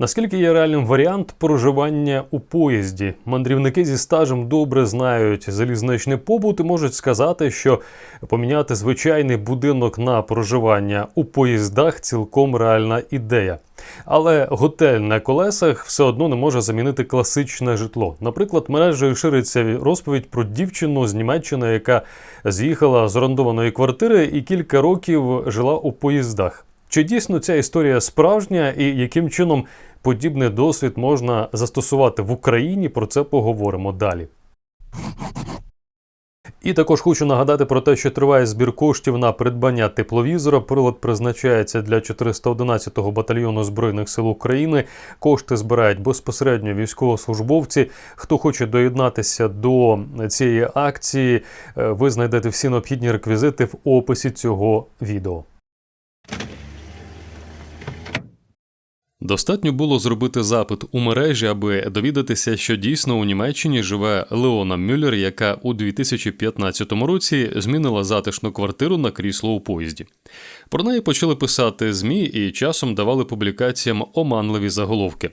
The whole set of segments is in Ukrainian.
Наскільки є реальним варіант проживання у поїзді? Мандрівники зі стажем добре знають залізничний побут і можуть сказати, що поміняти звичайний будинок на проживання у поїздах цілком реальна ідея. Але готель на колесах все одно не може замінити класичне житло. Наприклад, мережею шириться розповідь про дівчину з Німеччини, яка з'їхала з орендованої квартири і кілька років жила у поїздах. Чи дійсно ця історія справжня і яким чином подібний досвід можна застосувати в Україні? Про це поговоримо далі. І також хочу нагадати про те, що триває збір коштів на придбання тепловізора. Прилад призначається для 411-го батальйону збройних сил України. Кошти збирають безпосередньо військовослужбовці. Хто хоче доєднатися до цієї акції, е, ви знайдете всі необхідні реквізити в описі цього відео. Достатньо було зробити запит у мережі, аби довідатися, що дійсно у Німеччині живе Леона Мюллер, яка у 2015 році змінила затишну квартиру на крісло у поїзді. Про неї почали писати ЗМІ і часом давали публікаціям оманливі заголовки.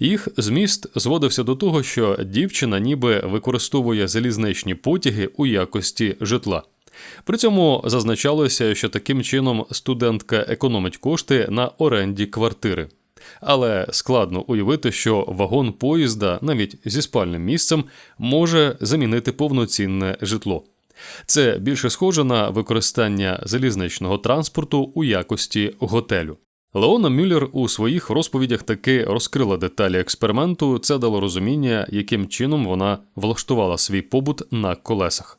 Їх зміст зводився до того, що дівчина ніби використовує залізничні потяги у якості житла. При цьому зазначалося, що таким чином студентка економить кошти на оренді квартири. Але складно уявити, що вагон поїзда, навіть зі спальним місцем, може замінити повноцінне житло. Це більше схоже на використання залізничного транспорту у якості готелю. Леона Мюллер у своїх розповідях таки розкрила деталі експерименту. Це дало розуміння, яким чином вона влаштувала свій побут на колесах.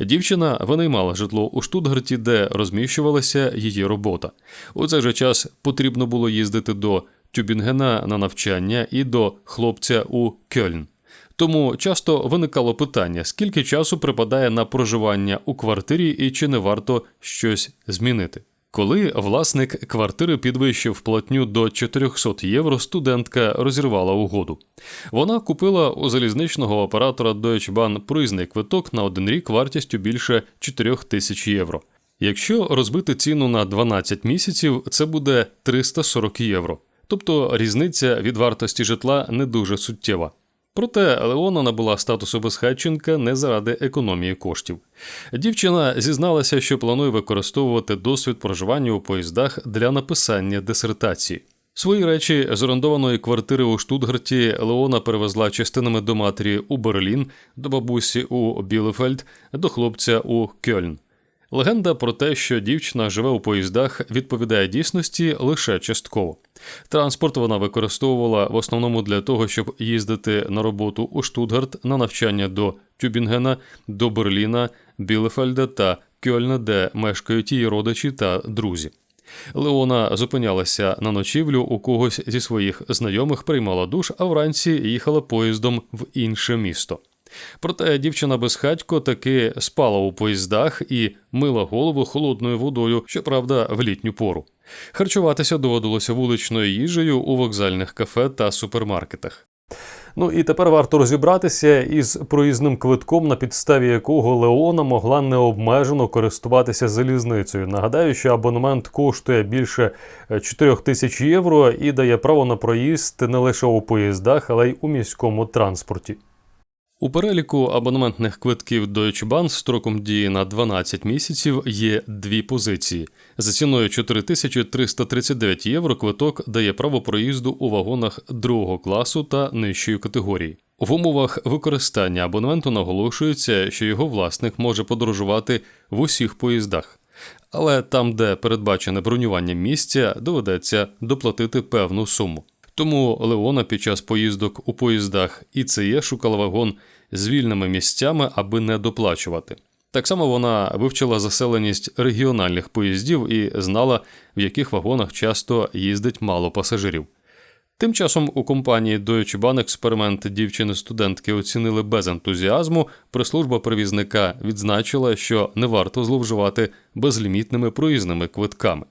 Дівчина винаймала житло у Штутгарті, де розміщувалася її робота. У цей же час потрібно було їздити до Тюбінгена на навчання і до хлопця у Кьольн. Тому часто виникало питання, скільки часу припадає на проживання у квартирі і чи не варто щось змінити. Коли власник квартири підвищив платню до 400 євро, студентка розірвала угоду. Вона купила у залізничного оператора Deutsche Bahn проїзний квиток на один рік вартістю більше 4 тисяч євро. Якщо розбити ціну на 12 місяців, це буде 340 євро. Тобто різниця від вартості житла не дуже суттєва. Проте Леона набула статусу безхатченка не заради економії коштів. Дівчина зізналася, що планує використовувати досвід проживання у поїздах для написання дисертації. Свої речі з орендованої квартири у Штутгарті Леона перевезла частинами до матері у Берлін, до бабусі у Білефельд, до хлопця у Кьольн. Легенда про те, що дівчина живе у поїздах, відповідає дійсності лише частково. Транспорт вона використовувала в основному для того, щоб їздити на роботу у Штутгарт на навчання до Тюбінгена, до Берліна, Білефельда та Кьольна, де мешкають її родичі та друзі. Леона зупинялася на ночівлю у когось зі своїх знайомих, приймала душ, а вранці їхала поїздом в інше місто. Проте дівчина безхатько таки спала у поїздах і мила голову холодною водою, щоправда, в літню пору. Харчуватися доводилося вуличною їжею у вокзальних кафе та супермаркетах. Ну і тепер варто розібратися із проїзним квитком, на підставі якого Леона могла необмежено користуватися залізницею. Нагадаю, що абонемент коштує більше 4 тисяч євро і дає право на проїзд не лише у поїздах, але й у міському транспорті. У переліку абонементних квитків Deutsche Bahn з строком дії на 12 місяців є дві позиції. За ціною 4339 євро квиток дає право проїзду у вагонах другого класу та нижчої категорії. В умовах використання абонементу наголошується, що його власник може подорожувати в усіх поїздах. Але там, де передбачене бронювання місця, доведеться доплатити певну суму. Тому Леона під час поїздок у поїздах ІЦЕ шукала вагон з вільними місцями, аби не доплачувати. Так само вона вивчила заселеність регіональних поїздів і знала, в яких вагонах часто їздить мало пасажирів. Тим часом у компанії Deutsche Bahn експеримент дівчини-студентки оцінили без ентузіазму. Прислужба перевізника відзначила, що не варто зловживати безлімітними проїзними квитками.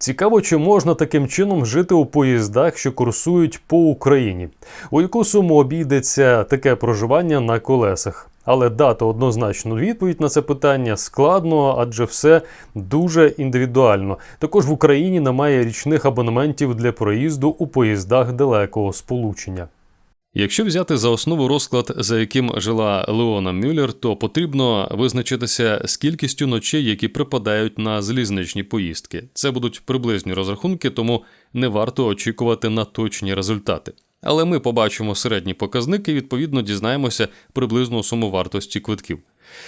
Цікаво, чи можна таким чином жити у поїздах, що курсують по Україні. У яку суму обійдеться таке проживання на колесах? Але дати однозначну відповідь на це питання складно, адже все дуже індивідуально. Також в Україні немає річних абонементів для проїзду у поїздах далекого сполучення. Якщо взяти за основу розклад, за яким жила Леона Мюллер, то потрібно визначитися з кількістю ночей, які припадають на залізничні поїздки. Це будуть приблизні розрахунки, тому не варто очікувати на точні результати. Але ми побачимо середні показники і відповідно дізнаємося приблизну суму вартості квитків.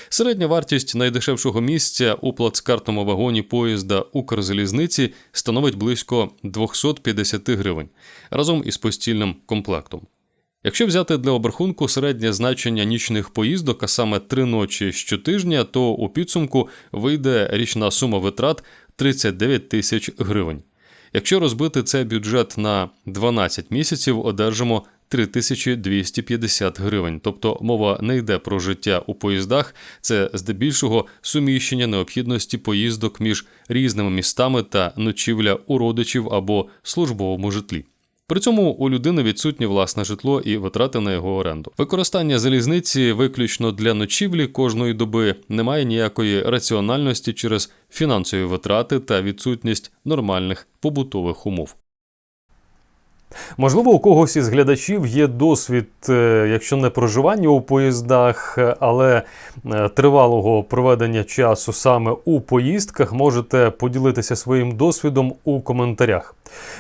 Середня вартість найдешевшого місця у плацкартному вагоні поїзда Укрзалізниці становить близько 250 гривень разом із постільним комплектом. Якщо взяти для обрахунку середнє значення нічних поїздок, а саме три ночі щотижня, то у підсумку вийде річна сума витрат 39 тисяч гривень. Якщо розбити цей бюджет на 12 місяців, одержимо 3250 гривень. Тобто мова не йде про життя у поїздах, це здебільшого суміщення необхідності поїздок між різними містами та ночівля у родичів або службовому житлі. При цьому у людини відсутнє власне житло і витрати на його оренду. Використання залізниці виключно для ночівлі кожної доби немає ніякої раціональності через фінансові витрати та відсутність нормальних побутових умов. Можливо, у когось із глядачів є досвід, е, якщо не проживання у поїздах, але е, тривалого проведення часу саме у поїздках, можете поділитися своїм досвідом у коментарях.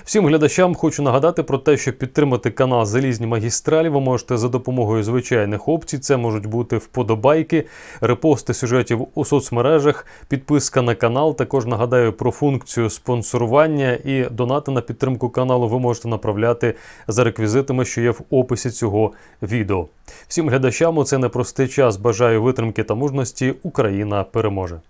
Всім глядачам хочу нагадати про те, що підтримати канал Залізні магістралі ви можете за допомогою звичайних опцій. Це можуть бути вподобайки, репости сюжетів у соцмережах, підписка на канал. Також нагадаю про функцію спонсорування і донати на підтримку каналу ви можете направляти за реквізитами, що є в описі цього відео. Всім глядачам у цей непростий час бажаю витримки та мужності. Україна переможе.